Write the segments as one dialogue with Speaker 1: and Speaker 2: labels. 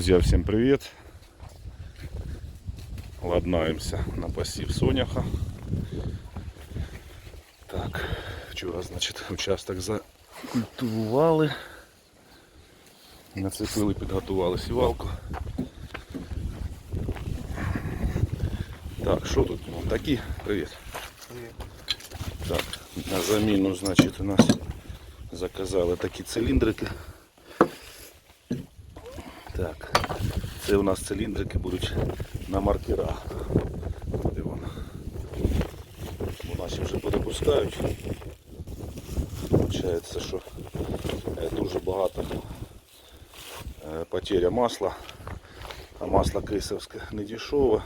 Speaker 1: Друзья, всем привет! Ладнаемся на посів соняха. Так, вчора, значить, участок закультивували. Нацепили, підготували сівалку. Так, що тут? Ну, такі, привіт. Так, на заміну, значить, у нас заказали такі циліндрики. Так, це у нас циліндрики будуть на маркерах. Де воно? Бо наші вже перепускають. Получається, що е, дуже багато е, потеря масла, а масло кисовське не дешеве.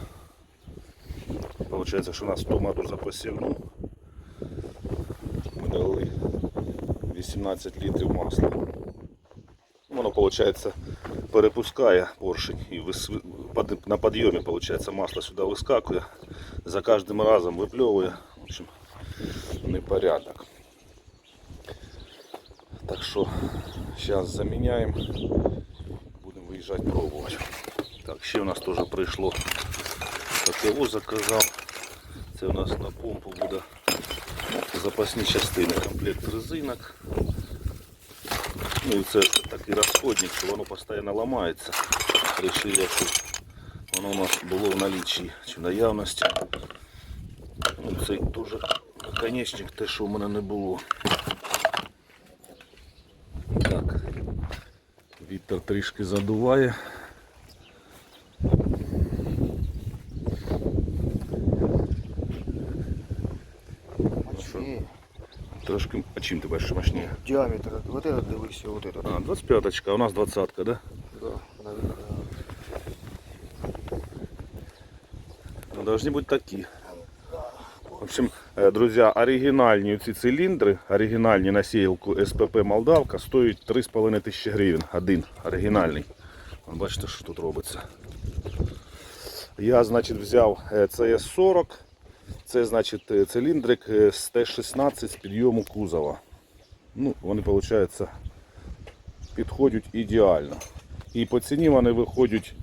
Speaker 1: Получається, що у нас в тому году за посівну ми дали 18 літрів масла. Воно, виходить, перепускає поршень і вис- под- на підйомі виходить, масло сюди вискакує, за кожним разом випльовує. В общем, непорядок. Так що зараз заміняємо, будемо виїжджати пробувати. Так, ще у нас теж прийшло ПТО заказав. Це у нас на помпу буде запасні частини, комплект резинок. Ну і це такий розходник, що воно постійно ламається. Рішили, що воно у нас було в наліччі чи в наявності. Ну, цей дуже наконечник, те, що в мене не було. Так. Вітер трішки задуває.
Speaker 2: Мощнее.
Speaker 1: Трошки, а чим ти бачиш мощніше?
Speaker 2: Диаметр. Вот этот дивись, вот этот.
Speaker 1: А, 25-очка, у нас 20-ка, да?
Speaker 2: Да, наверное.
Speaker 1: Ну, должны быть такие. В общем, э, друзья, оригінальні ці циліндри, оригінальні на сіялку СПП Молдавка стоять 3,5 тисячі гривень. Один оригінальний. Вон, Бачите, що тут робиться. Я, значить, взяв е, CS40. це, значить, е, циліндрик е, з Т-16 з підйому кузова. Ну, вони, виходить, підходять ідеально. І по ціні вони виходять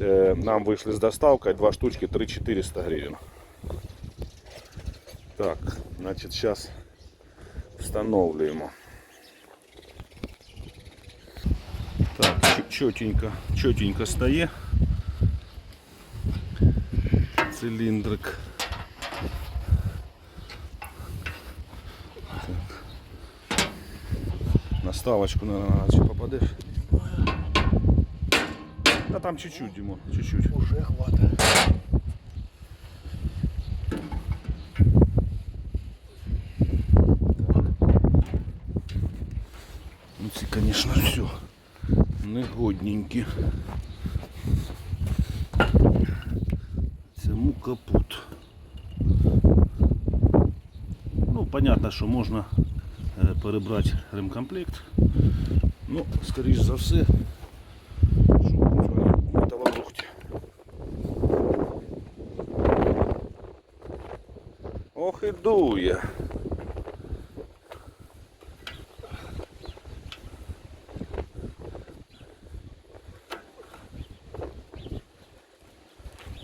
Speaker 1: Е, Нам вийшли з доставкою два штучки 3400 гривень. Так, значить зараз встановлюємо. Так, чотенько, чотенько стає. Циліндрик. Наставочку, наверное, чи попадеш? Да там чуть-чуть, Димон, чуть-чуть.
Speaker 2: Уже хватает.
Speaker 1: Ну ці, звісно, все негодненькі. Цьому капут. Ну, понятно, що можна е, перебрати ремкомплект. Ну, скоріш за все, що будуть вони в металобрухті. Ох і дує.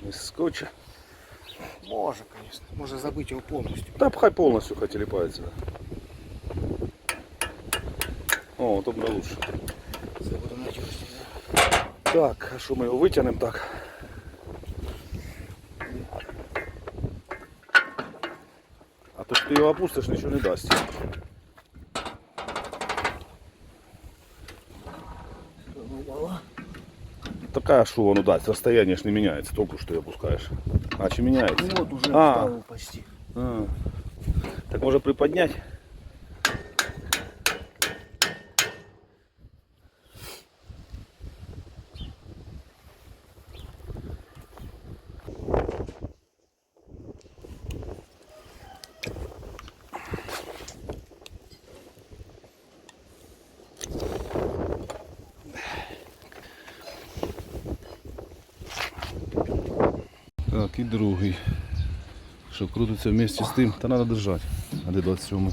Speaker 1: Не скотча.
Speaker 2: Можно, конечно. Можно забыть его полностью.
Speaker 1: Да хай повністю хай тіліпається. О, то буде лучше.
Speaker 2: Це буде надежнее.
Speaker 1: Так, а що ми його витягнемо так? А то ж ти його опустиш, нічого не дасть. Така що воно дасть, розстояние ж не міняється, толку що ти опускаєш. А чи міняється?
Speaker 2: Ну вот уже
Speaker 1: А.
Speaker 2: вставил почти.
Speaker 1: А. Так може приподнять? так і другий. Що крутиться в місці з тим, та треба держати, а де 27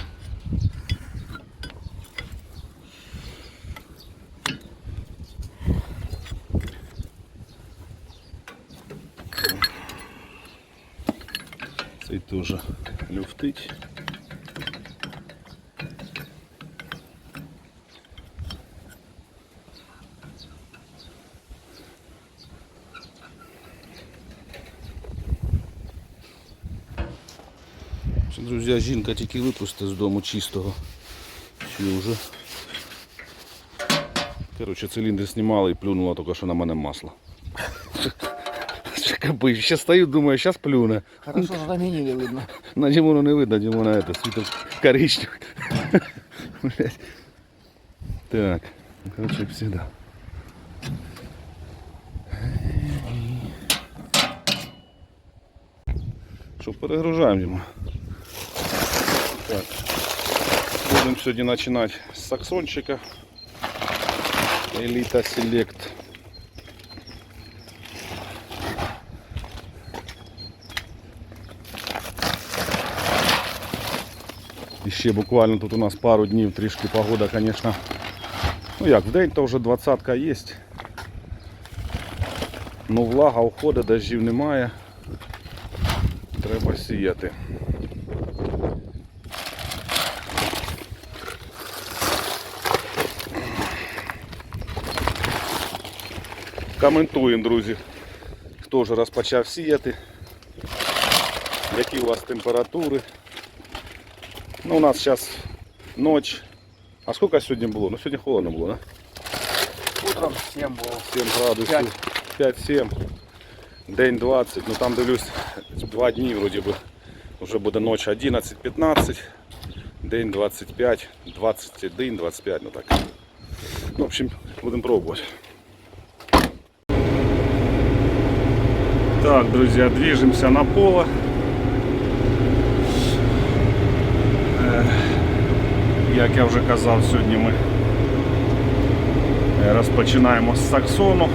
Speaker 1: Цей теж люфтить. Друзі, жінка тільки випустить з дому чистого. Чи вже. Коротше, циліндр знімала і плюнула тільки що на мене масло. Каби, ще стою, думаю, зараз плюне.
Speaker 2: Хорошо, що на мені не видно.
Speaker 1: На Димону не видно, Димона это, світов коричневый. Блядь. Так, короче, как всегда. Что, перегружаем ему. Так. Будем сегодня начинать с саксончика. Элита Селект. І ще буквально тут у нас пару днів трішки погода, звісно. Ну як, в день то вже двадцятка є. Ну влага уходить, дощів немає. Треба сіяти. Коментуємо, друзі, хто вже розпочав сіяти, які у вас температури. Ну, у нас сейчас ночь. А сколько сегодня было? Ну, сегодня холодно было, да?
Speaker 2: Утром 7 було.
Speaker 1: 7 градусів. 5-7. День 20. Ну там дивлюсь, два дні вроді би. Вже буде ночь 11-15. День 25, 21, 25, ну так. Ну, в общем, будемо пробувати. Так, друзья, движемся на поле. Як я вже казав, сьогодні ми е, розпочинаємо з саксону.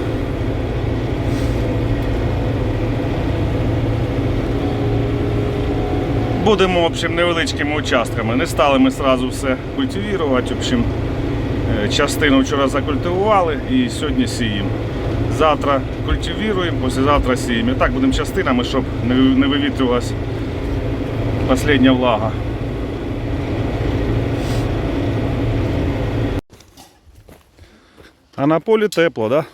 Speaker 1: Будемо в общем, невеличкими участками. Не стали ми одразу все культивувати. В общем, е, частину вчора закультивували і сьогодні сіємо. Завтра культивіруємо, післязавтра сіємо. І так будемо частинами, щоб не вивітрювалася остання влага. А на полі тепло, да?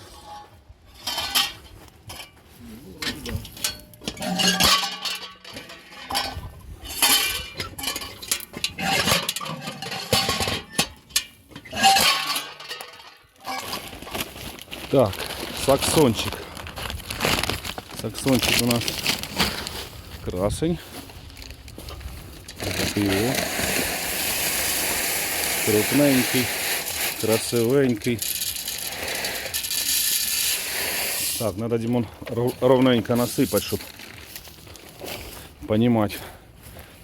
Speaker 1: саксончик. Саксончик у нас красень. Такий о. Крупненький, красивенький. Так, надо, Димон, ров- ровненько насыпать, чтобы понимать,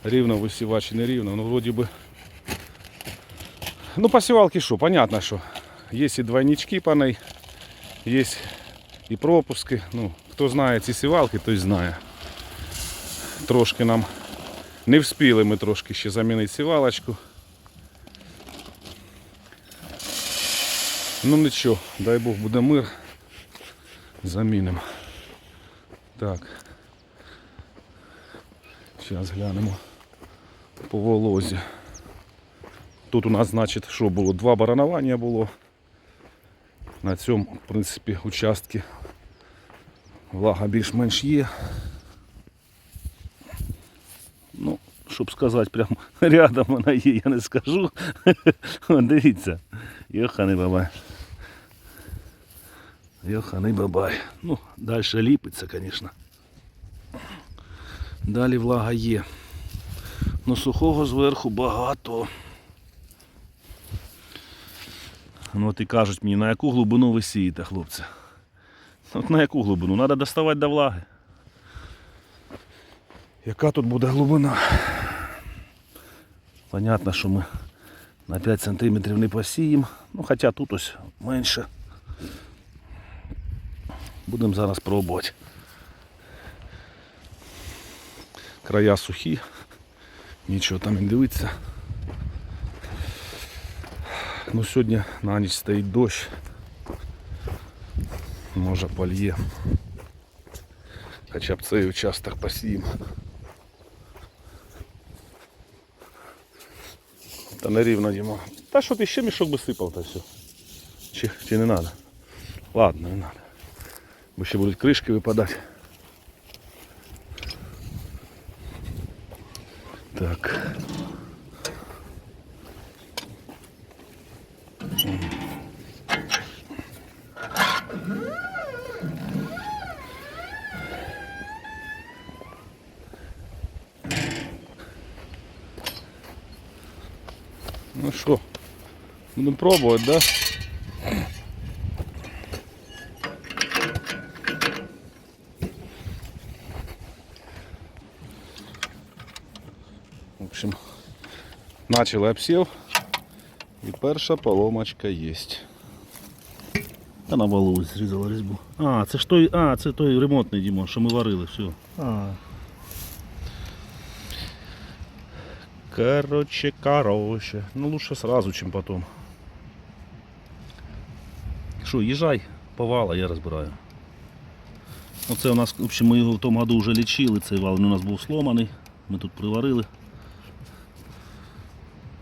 Speaker 1: рівно висівати чи не рівно. Ну, вроде бы. Ну, посівалки що, понятно, що. Є і двойнички по ней, є і пропуски. Ну, хто знає ці сівалки, той знає. Трошки нам не вспіли ми трошки ще замінити сівалочку. Ну нічого, дай Бог буде мир. Замінимо. Так. Зараз глянемо по волозі. Тут у нас, значить, що було? Два баранування було. На цьому, в принципі, участки влага більш-менш є. Ну, щоб сказати, прямо рядом вона є, я не скажу. Дивіться, йоханий бабай. Йоханий бабай. Ну, далі ліпиться, звісно. Далі влага є. Ну сухого зверху багато. Ну от і кажуть мені, на яку глибину ви сієте, хлопці. От на яку глибину? Треба доставати до влаги. Яка тут буде глибина? Понятно, що ми на 5 см не посіємо. Ну хоча тут ось менше. Будемо зараз пробувати. Края сухі, нічого там не дивиться. Ну Сьогодні на ніч стоїть дощ. Може польє. Хоча б цей участок посіємо. Та не рівно йому. Та що ти ще мішок би сипав та все. Чи, чи не треба? Ладно, не треба. Бо ще будуть кришки випадати. Так. будемо пробувати, да? В общем, начали обсів. І перша поломочка є. Та на балу зрізала різьбу. А, це ж той, а, це той ремонтний Дімон, що ми варили, все.
Speaker 2: А,
Speaker 1: Короче, короче. Ну лучше сразу, чем потом. Що, їжджай, повала, я розбираю. Оце у нас, в общем, ми його в тому году вже лічили, цей вал він у нас був сломаний. Ми тут приварили.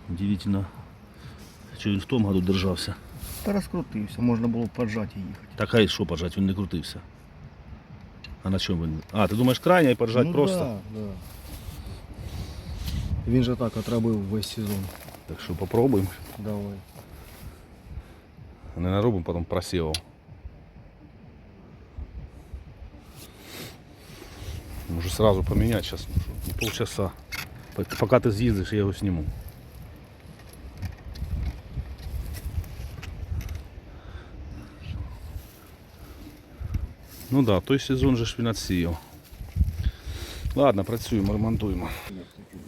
Speaker 1: Удивительно, що він в тому году держався.
Speaker 2: та розкрутився, можна було поджати і їхати.
Speaker 1: Так хай що поджать, він не крутився. А на чому він? А, ти думаєш крайня і поджать
Speaker 2: ну,
Speaker 1: просто?
Speaker 2: Да, да. Він же так отробив весь сезон.
Speaker 1: Так що попробуємо.
Speaker 2: Давай.
Speaker 1: Не наробимо, потім просівав. Може сразу поменять сейчас, ну, полчаса. П- Пока ты съездишь, я его сниму. Ну да, той сезон же ж він отсіяв. Ладно, працюємо, ремонтуємо.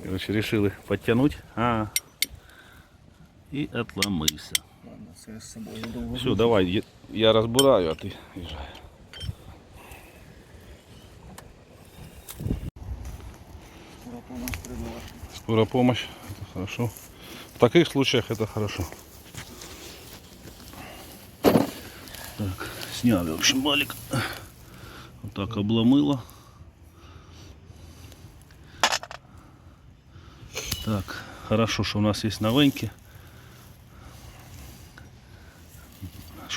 Speaker 1: Короче, решили підтягнути. А. І отломився.
Speaker 2: Це з собою довго.
Speaker 1: Все, давай, я, я разбираю, а ты езжай.
Speaker 2: Скоро помощь придала.
Speaker 1: Скорая помощь, это хорошо. В таких случаях это хорошо. Так, сняли, в общем, балик. Вот так обломыло. Так, хорошо, что у нас есть новенькие.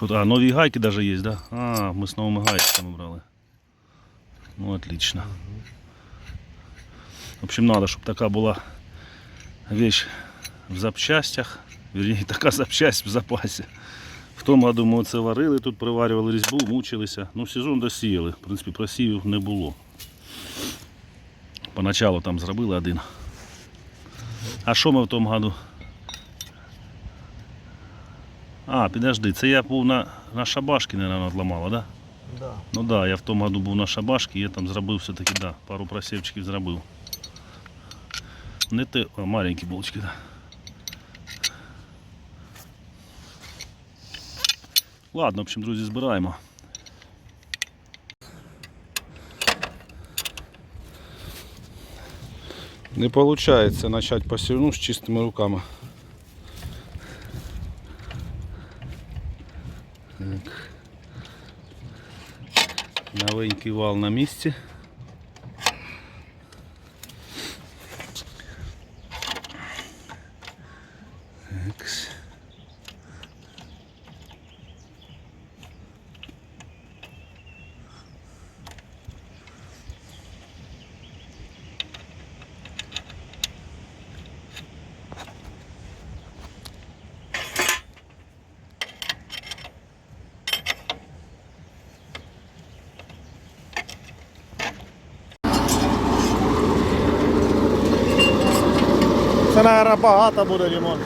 Speaker 1: Что-то, а, новые гайки даже есть, да? А, мы с новыми гайками брали. Ну, отлично. В общем, надо, чтобы такая была вещь в запчастях. Вірні, така запчасть в запасі. В тому году ми це варили, тут приварювали різьбу, мучилися. Ну, сезон досіяли. В принципі, просівів не було. Поначалу там зробили один. А що ми в тому году? а, підожди, це я був на, на шабашки, мабуть, відламала, так? Да?
Speaker 2: Да.
Speaker 1: Ну так, да, я в тому году був на шабашки, я там зробив все-таки, да, пару просівчиків зробив. Не те, а маленькі булочки, да. Ладно, в общем, друзі, збираємо. Не виходить почати посівну з чистими руками. Так. Новенький вал на місці.
Speaker 2: Це, мабуть, багато буде ремонт.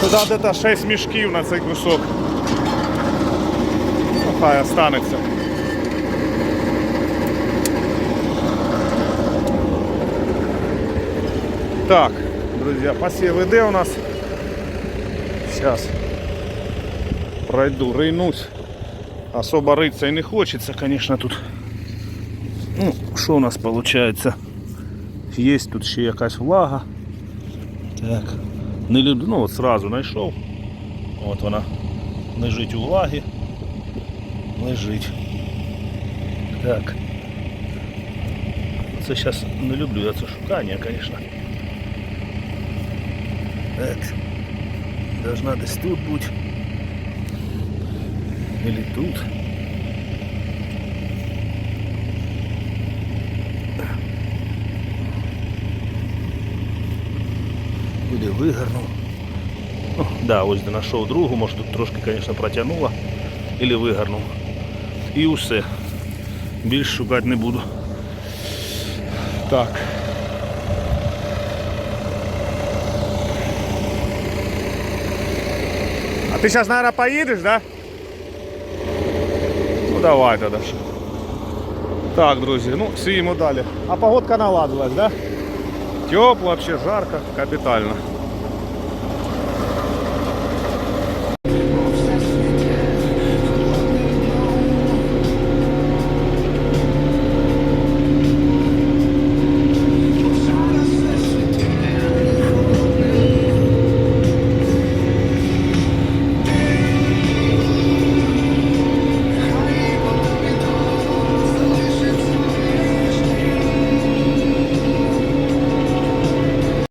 Speaker 1: Сюди десь 6 мішків на цей кусок. Ну, хай останеться. Так, друзья, посев іде у нас. Сейчас пройду, рейнусь. Особо рыться и не хочется, конечно, тут. Що у нас получается? Есть тут ще якась влага. Так. Не люблю, ну от сразу знайшов. От вона лежить у влагі. Лежить. Так. Це зараз не люблю я це звісно. Так. Должна десь тут бути. Или тут. Или вигорнув. О, да, ось знайшов другу, може тут трошки, звісно, протягнуло. Или вигорнув. І усе. Більш шукати не буду. Так.
Speaker 2: А ты сейчас, наверное, поедешь, да?
Speaker 1: Ну давай тоді. Так, друзі, ну сіємо далі.
Speaker 2: А погодка наладилась, да?
Speaker 1: Тепло, вообще жарко, капітально.